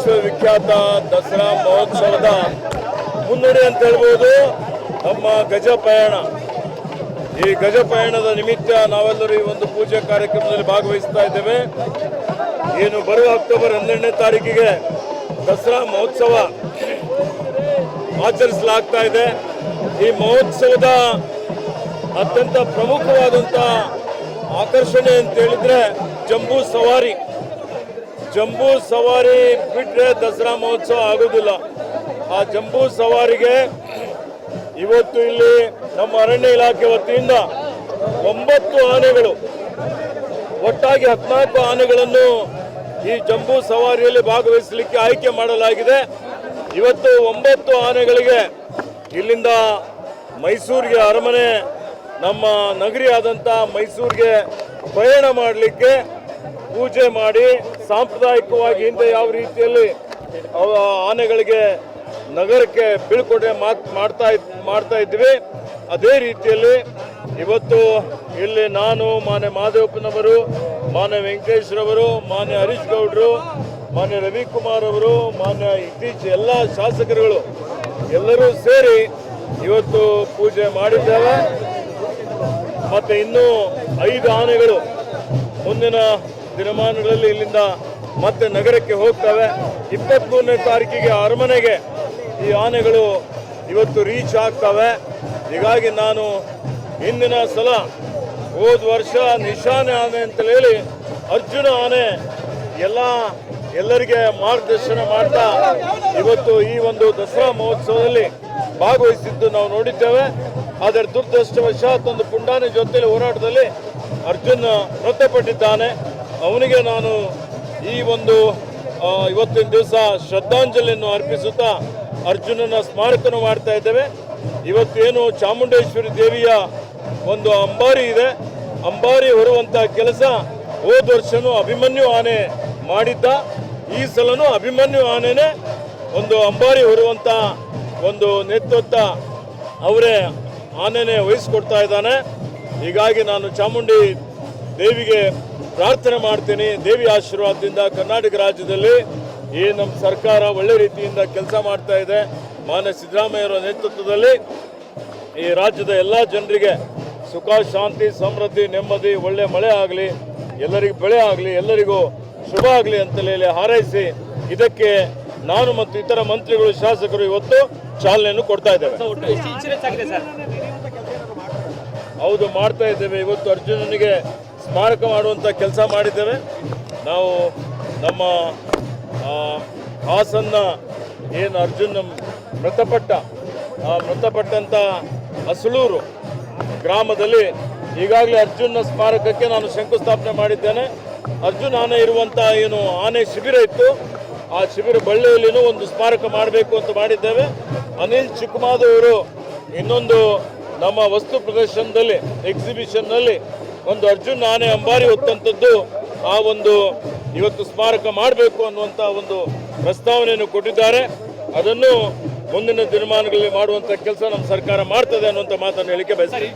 ವಿಶ್ವವಿಖ್ಯಾತ ದಸರಾ ಮಹೋತ್ಸವದ ಮುನ್ನುಡಿ ಅಂತ ಹೇಳ್ಬೋದು ನಮ್ಮ ಗಜ ಪಯಣ. ಈ ಗಜ ಪಯಣದ ನಿಮಿತ್ತ ನಾವೆಲ್ಲರೂ ಈ ಒಂದು ಪೂಜೆ ಕಾರ್ಯಕ್ರಮದಲ್ಲಿ ಭಾಗವಹಿಸ್ತಾ ಇದ್ದೇವೆ. ಏನು ಬರುವ ಅಕ್ಟೋಬರ್ ಹನ್ನೆರಡನೇ ತಾರೀಕಿಗೆ ದಸರಾ ಮಹೋತ್ಸವ ಆಚರಿಸಲಾಗ್ತಾ ಇದೆ. ಈ ಮಹೋತ್ಸವದ ಅತ್ಯಂತ ಪ್ರಮುಖವಾದಂಥ ಆಕರ್ಷಣೆ ಅಂತ ಹೇಳಿದ್ರೆ ಜಂಬೂ ಸವಾರಿ. ಜಂಬೂ ಸವಾರಿ ಬಿಟ್ಟರೆ ದಸರಾ ಮಹೋತ್ಸವ ಆಗೋದಿಲ್ಲ. ಆ ಜಂಬೂ ಸವಾರಿಗೆ ಇವತ್ತು ಇಲ್ಲಿ ನಮ್ಮ ಅರಣ್ಯ ಇಲಾಖೆ ವತಿಯಿಂದ ಒಂಬತ್ತು ಆನೆಗಳು, ಒಟ್ಟಾಗಿ ಹದಿನಾಲ್ಕು ಆನೆಗಳನ್ನು ಈ ಜಂಬೂ ಸವಾರಿಯಲ್ಲಿ ಭಾಗವಹಿಸಲಿಕ್ಕೆ ಆಯ್ಕೆ ಮಾಡಲಾಗಿದೆ. ಇವತ್ತು ಒಂಬತ್ತು ಆನೆಗಳಿಗೆ ಇಲ್ಲಿಂದ ಮೈಸೂರಿಗೆ ಅರಮನೆ, ನಮ್ಮ ನಗರಿ ಮೈಸೂರಿಗೆ ಪಯಣ ಮಾಡಲಿಕ್ಕೆ ಪೂಜೆ ಮಾಡಿ ಸಾಂಪ್ರದಾಯಿಕವಾಗಿ ಹಿಂದೆ ಯಾವ ರೀತಿಯಲ್ಲಿ ಆನೆಗಳಿಗೆ ನಗರಕ್ಕೆ ಬೀಳ್ಕೊಡೆ ಮಾಡ್ತಾ ಮಾಡ್ತಾ ಇದ್ವಿ. ಅದೇ ರೀತಿಯಲ್ಲಿ ಇವತ್ತು ಇಲ್ಲಿ ನಾನು, ಮಾನ್ಯ ಮಾದೇವಪ್ಪನವರು, ಮಾನ್ಯ ವೆಂಕಟೇಶ್ವರವರು, ಮಾನ್ಯ ಹರೀಶ್ ಗೌಡ್ರು, ಮಾನ್ಯ ರವಿಕುಮಾರ್ ಅವರು, ಮಾನ್ಯ ಇತ್ತೀಚೆ ಎಲ್ಲ ಶಾಸಕರುಗಳು ಎಲ್ಲರೂ ಸೇರಿ ಇವತ್ತು ಪೂಜೆ ಮಾಡಿದ್ದೇವೆ. ಮತ್ತೆ ಇನ್ನೂ ಐದು ಆನೆಗಳು ಮುಂದಿನ ದಿನಮಾನಗಳಲ್ಲಿ ಇಲ್ಲಿಂದ ಮತ್ತೆ ನಗರಕ್ಕೆ ಹೋಗ್ತವೆ. ಇಪ್ಪತ್ಮೂರನೇ ತಾರೀಕಿಗೆ ಅರಮನೆಗೆ ಈ ಆನೆಗಳು ಇವತ್ತು ರೀಚ್ ಆಗ್ತವೆ. ಹೀಗಾಗಿ ನಾನು ಹಿಂದಿನ ಸಲ ಹೋದ ವರ್ಷ ನಿಶಾನೆ ಆನೆ ಅಂತ ಹೇಳಿ ಅರ್ಜುನ ಆನೆ ಎಲ್ಲ ಎಲ್ಲರಿಗೆ ಮಾರ್ಗದರ್ಶನ ಮಾಡ್ತಾ ಇವತ್ತು ಈ ಒಂದು ದಸರಾ ಮಹೋತ್ಸವದಲ್ಲಿ ಭಾಗವಹಿಸಿದ್ದು ನಾವು ನೋಡಿದ್ದೇವೆ. ಆದರೆ ದುರ್ದೃಷ್ಟವಶಾತ್ ಒಂದು ಪುಂಡಾನೆ ಜೊತೆಯಲ್ಲಿ ಹೋರಾಟದಲ್ಲಿ ಅರ್ಜುನ್ ಮೃತಪಟ್ಟಿದ್ದಾನೆ. ಅವನಿಗೆ ನಾನು ಈ ಒಂದು ಇವತ್ತಿನ ದಿವಸ ಶ್ರದ್ಧಾಂಜಲಿಯನ್ನು ಅರ್ಪಿಸುತ್ತಾ ಅರ್ಜುನನ ಸ್ಮಾರಕನು ಮಾಡ್ತಾ ಇದ್ದೇವೆ. ಇವತ್ತೇನು ಚಾಮುಂಡೇಶ್ವರಿ ದೇವಿಯ ಒಂದು ಅಂಬಾರಿ ಇದೆ. ಅಂಬಾರಿ ಹೊರುವಂತ ಕೆಲಸ ಹೋದ ವರ್ಷನೂ ಅಭಿಮನ್ಯು ಆನೆ ಮಾಡಿದ್ದ. ಈ ಸಲನೂ ಅಭಿಮನ್ಯು ಆನೆನೇ ಒಂದು ಅಂಬಾರಿ ಹೊರುವಂತ ಒಂದು ನೇತೃತ್ವ ಅವರೇ ಆನೆನೆ ವಹಿಸ್ಕೊಡ್ತಾ ಇದ್ದಾನೆ. ಹೀಗಾಗಿ ನಾನು ಚಾಮುಂಡಿ ದೇವಿಗೆ ಪ್ರಾರ್ಥನೆ ಮಾಡ್ತೀನಿ. ದೇವಿ ಆಶೀರ್ವಾದದಿಂದ ಕರ್ನಾಟಕ ರಾಜ್ಯದಲ್ಲಿ ಈ ನಮ್ಮ ಸರ್ಕಾರ ಒಳ್ಳೆ ರೀತಿಯಿಂದ ಕೆಲಸ ಮಾಡ್ತಾ ಇದೆ. ಮಾನ್ಯ ಸಿದ್ದರಾಮಯ್ಯವರ ನೇತೃತ್ವದಲ್ಲಿ ಈ ರಾಜ್ಯದ ಎಲ್ಲ ಜನರಿಗೆ ಸುಖ ಶಾಂತಿ ಸಮೃದ್ಧಿ ನೆಮ್ಮದಿ ಒಳ್ಳೆ ಮಳೆ ಆಗಲಿ ಎಲ್ಲರಿಗೂ ಬೆಳೆ ಆಗಲಿ ಎಲ್ಲರಿಗೂ ಶುಭ ಆಗಲಿ ಅಂತಲೇ ಹಾರೈಸಿ ಇದಕ್ಕೆ ನಾನು ಮತ್ತು ಇತರ ಮಂತ್ರಿಗಳು ಶಾಸಕರು ಇವತ್ತು ಚಾಲನೆಯನ್ನು ಕೊಡ್ತಾ ಇದ್ದೇವೆ. ಹೌದು ಮಾಡ್ತಾ ಇದ್ದೇವೆ. ಇವತ್ತು ಅರ್ಜುನನಿಗೆ ಸ್ಮಾರಕ ಮಾಡುವಂಥ ಕೆಲಸ ಮಾಡಿದ್ದೇವೆ. ನಾವು ನಮ್ಮ ಹಾಸನ್ನ ಏನು ಅರ್ಜುನ್ ಮೃತಪಟ್ಟ, ಆ ಮೃತಪಟ್ಟಂಥ ಹಸಳೂರು ಗ್ರಾಮದಲ್ಲಿ ಈಗಾಗಲೇ ಅರ್ಜುನ ಸ್ಮಾರಕಕ್ಕೆ ನಾನು ಶಂಕುಸ್ಥಾಪನೆ ಮಾಡಿದ್ದೇನೆ. ಅರ್ಜುನ್ ಆನೆ ಇರುವಂಥ ಏನು ಆನೆ ಶಿಬಿರ ಇತ್ತು. ಆ ಶಿಬಿರ ಬಳ್ಳಿಯಲ್ಲಿನೂ ಒಂದು ಸ್ಮಾರಕ ಮಾಡಬೇಕು ಅಂತ ಮಾಡಿದ್ದೇವೆ. ಅನಿಲ್ ಚಿಕ್ಕಮಾದವರು ಇನ್ನೊಂದು ನಮ್ಮ ವಸ್ತು ಪ್ರದರ್ಶನದಲ್ಲಿ ಎಕ್ಸಿಬಿಷನ್ನಲ್ಲಿ ಒಂದು ಅರ್ಜುನ್ ಆನೆ ಅಂಬಾರಿ ಹೊತ್ತಂಥದ್ದು ಆ ಒಂದು ಇವತ್ತು ಸ್ಮಾರಕ ಮಾಡಬೇಕು ಅನ್ನುವಂಥ ಒಂದು ಪ್ರಸ್ತಾವನೆಯನ್ನು ಕೊಟ್ಟಿದ್ದಾರೆ. ಅದನ್ನು ಮುಂದಿನ ದಿನಮಾನಗಳಲ್ಲಿ ಮಾಡುವಂಥ ಕೆಲಸ ನಮ್ಮ ಸರ್ಕಾರ ಮಾಡ್ತದೆ ಅನ್ನುವಂಥ ಮಾತನ್ನು ಹೇಳಿಕೆ ಬಯಸ್ತೀನಿ.